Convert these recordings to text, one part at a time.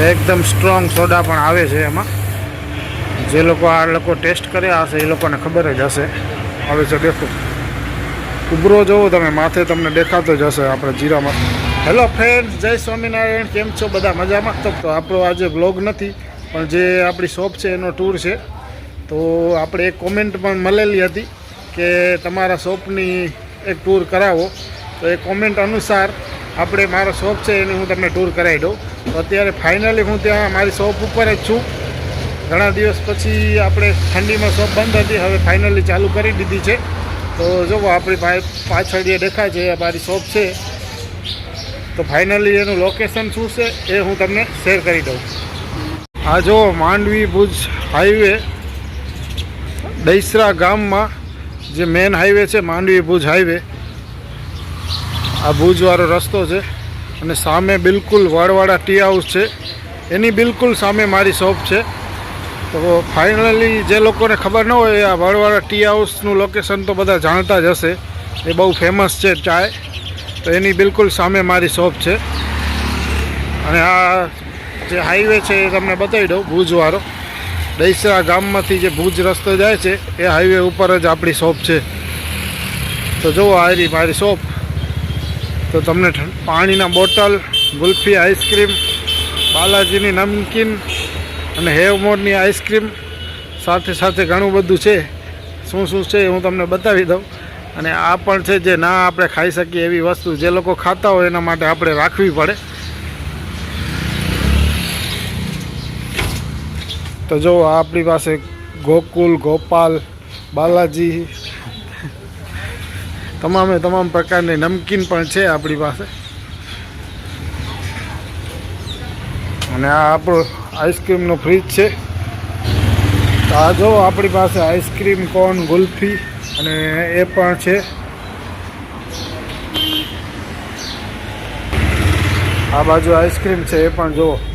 એકદમ strong soda પણ આવે છે એમાં. જે લોકો આ લોકો ટેસ્ટ કર્યા હશે, એ લોકોને ખબર જ હશે. આવે છે દેખો. ઉભરો જોવો તમે, માથે તમને દેખાતો જ હશે આપણે જીરામાં. હેલો ફ્રેન્ડ જય સ્વામિનારાયણ. કેમ છો? બધા મજામાં? તો તો આપણો આજે બ્લોગ નથી, પણ જે આપણી શોપ છે, એનો ટૂર છે. તો આપણે એક કોમેન્ટ પણ મળેલી હતી કે તમારા શોપની એક ટૂર કરાવો. તો એ કોમેન્ટ અનુસાર આપણે મારો શોપ છે એની હું તમને ટૂર કરાવી દઉં. તો અત્યારે ફાઇનલી હું ત્યાં મારી શોપ ઉપર જ છું. ઘણા દિવસ પછી આપણે ઠંડીમાં શોપ બંધ હતી, હવે ફાઇનલી ચાલુ કરી દીધી છે. તો જુઓ આપણી પાછળ જે દેખાય છે, એ મારી શોપ છે. તો ફાઇનલી એનું લોકેશન શું છે, એ હું તમને શેર કરી દઉં. આ જો માંડવી ભુજ હાઈવે દૈસરા ગામમાં જે મેન હાઈવે છે, માંડવી ભુજ હાઈવે આ ભુજવાળો રસ્તો છે અને સામે બિલકુલ વાળવાળા ટી હાઉસ છે. એની બિલકુલ સામે મારી શોપ છે. તો ફાઇનલી જે લોકોને ખબર ન હોય આ વાળવાળા ટી હાઉસનું લોકેશન તો બધા જાણતા જ હશે. એ બહુ ફેમસ છે ચાય. તો એની બિલકુલ સામે મારી શોપ છે. અને આ જે હાઈવે છે એ તમને બતાવી દઉં, ભુજવાળો. દૈસરા ગામમાંથી જે ભુજ રસ્તો જાય છે, એ હાઈવે ઉપર જ આપણી શોપ છે. તો જુઓ આ મારી શોપ તો તમને પાણીના બોટલ, ગુલ્ફી આઈસ્ક્રીમ, બાલાજીની નમકીન અને હેવમોરની આઈસ્ક્રીમ સાથે સાથે ઘણું બધું છે. શું શું છે હું તમને બતાવી દઉં. અને આ પણ છે જે ના આપણે ખાઈ શકીએ એવી વસ્તુ જે લોકો ખાતા હોય એના માટે આપણે રાખવી પડે. તો જો આપણી પાસે ગોકુલ, ગોપાલ, બાલાજી તમામે તમામ પ્રકારની નમકીન પણ છે આપણી પાસે. અને આ આપણો આઈસ્ક્રીમનો ફ્રીજ છે. તો આ જો આપણી પાસે આઈસ્ક્રીમ કોન ગુલ્ફી અને એ પણ છે. આ બાજુ આઈસ્ક્રીમ છે એ પણ જુઓ.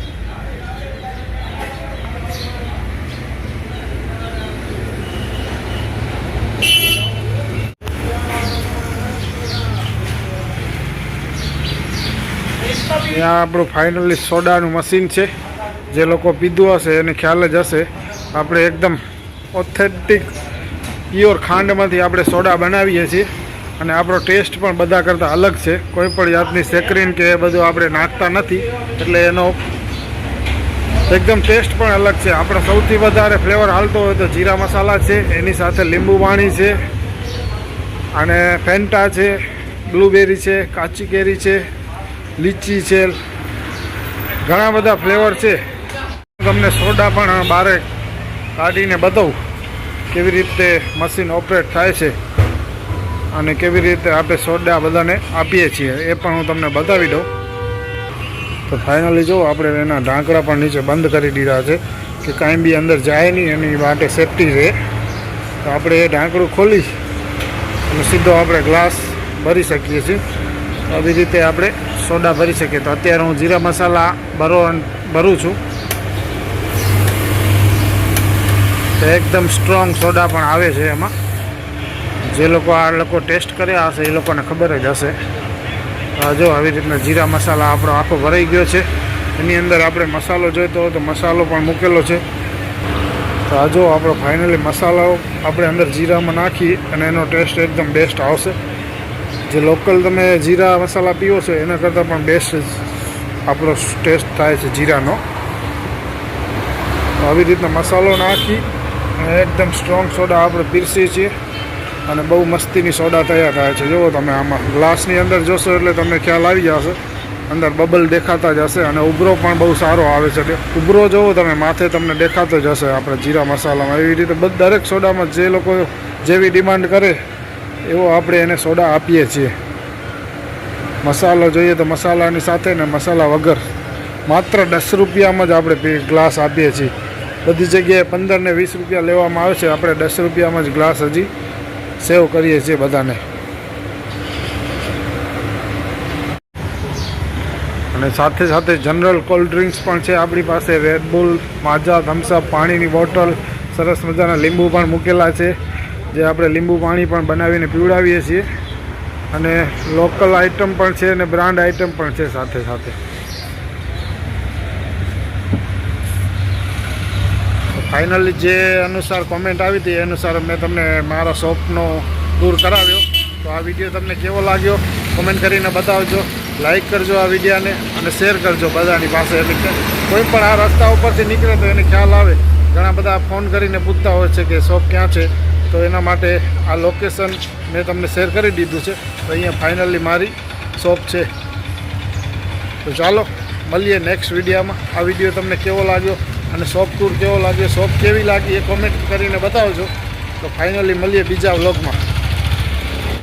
ત્યાં આપણું ફાઇનલી સોડાનું મશીન છે. જે લોકો પીધું હશે, એને ખ્યાલ જ હશે. આપણે એકદમ ઓથેન્ટિક પ્યોર ખાંડમાંથી આપણે સોડા બનાવીએ છીએ. અને આપણો ટેસ્ટ પણ બધા કરતાં અલગ છે. કોઈ પણ જાતની સેકરીન કે એ બધું આપણે નાખતા નથી. એટલે એનો એકદમ ટેસ્ટ પણ અલગ છે. આપણે સૌથી વધારે ફ્લેવર હાલતો હોય તો જીરા મસાલા છે. એની સાથે લીંબુ પાણી છે. અને ફેન્ટા છે. બ્લુબેરી છે. કાચી કેરી છે. લીચી છે, ઘણા બધા ફ્લેવર છે. તમને સોડા પણ બારે કાઢીને બતાવું કેવી રીતે મશીન ઓપરેટ થાય છે અને કેવી રીતે આપણે સોડા બધાને આપીએ છીએ. એ પણ હું તમને બતાવી દઉં. તો ફાઇનલી જો આપણે એના ઢાંકડા પણ નીચે બંધ કરી દીધા છે કે કાંઈ બી અંદર જાય નહીં, એની માટે સેફટી રહે તો આપણે એ ઢાંકડું ખોલી અને સીધો આપણે ગ્લાસ ભરી શકીએ છીએ. આવી રીતે આપણે સોડા ભરી શકીએ. તો અત્યારે હું જીરા મસાલા ભરો ભરું છું. તો એકદમ સ્ટ્રોંગ સોડા પણ આવે છે એમાં. જે લોકો આ લોકો ટેસ્ટ કર્યા હશે, એ લોકોને ખબર જ હશે. જો આવી રીતના જીરા મસાલા આપણો આખો ભરાઈ ગયો છે. એની અંદર આપણે મસાલો જોઈતો હોય તો મસાલો પણ મૂકેલો છે. તો આ જો આપણો ફાઇનલી મસાલો આપણે અંદર જીરામાં નાખી અને એનો ટેસ્ટ એકદમ બેસ્ટ આવશે. જે લોકલ તમે જીરા મસાલા પીવો છો, એના કરતાં પણ બેસ્ટ આપણો ટેસ્ટ થાય છે જીરાનો. આવી રીતના મસાલો નાખી અને એકદમ સ્ટ્રોંગ સોડા આપણે પીરસીએ છીએ અને બહુ મસ્તીની સોડા તૈયાર થાય છે. જુઓ તમે આમાં ગ્લાસની અંદર જોશો એટલે તમને ખ્યાલ આવી જશે. અંદર બબલ દેખાતા જ હશે અને ઉભરો પણ બહુ સારો આવે છે. ઉભરો જોવો તમે, માથે તમને દેખાતો જ હશે આપણે જીરા મસાલામાં. એવી રીતે દરેક સોડામાં જે લોકો જેવી ડિમાન્ડ કરે એવો આપણે એને સોડા આપીએ છીએ. મસાલો જોઈએ તો મસાલાની સાથે ને મસાલા વગર. માત્ર દસ રૂપિયામાં જ આપણે ગ્લાસ આપીએ છીએ. બધી જગ્યાએ પંદર ને વીસ રૂપિયા લેવામાં આવે છે, આપણે દસ રૂપિયામાં જ ગ્લાસ હજી સેવ કરીએ છીએ બધાને. અને સાથે સાથે જનરલ કોલ્ડ ડ્રિંક્સ પણ છે આપણી પાસે. રેડબુલ માજા થમ્સઅપ પાણીની બોટલ, સરસ મજાના લીંબુ પણ મૂકેલા છે. જે આપણે લીંબુ પાણી પણ બનાવીને પીવડાવીએ છીએ. અને લોકલ આઇટમ પણ છે અને બ્રાન્ડ આઇટમ પણ છે સાથે સાથે. ફાઇનલી જે અનુસાર કોમેન્ટ આવી હતી એ અનુસાર મેં તમને મારા શોપનો ટૂર કરાવ્યો. તો આ વીડિયો તમને કેવો લાગ્યો? કોમેન્ટ કરીને બતાવજો. લાઈક કરજો આ વિડીયાને અને શેર કરજો બધાની પાસે. એટલે કોઈ પણ આ રસ્તા ઉપરથી નીકળે તો એને ખ્યાલ આવે. ઘણા બધા ફોન કરીને પૂછતા હોય છે કે શોપ ક્યાં છે? તો એના માટે આ લોકેશન મેં તમને શેર કરી દીધું છે. તો અહીંયા ફાઇનલી મારી શોપ છે. તો ચાલો, મળીએ નેક્સ્ટ વિડીયામાં. આ વીડિયો તમને કેવો લાગ્યો અને શોપ ટૂર કેવો લાગ્યો શોપ કેવી લાગી એ કોમેન્ટ કરીને બતાવજો. તો ફાઇનલી મળીએ બીજા વ્લોગમાં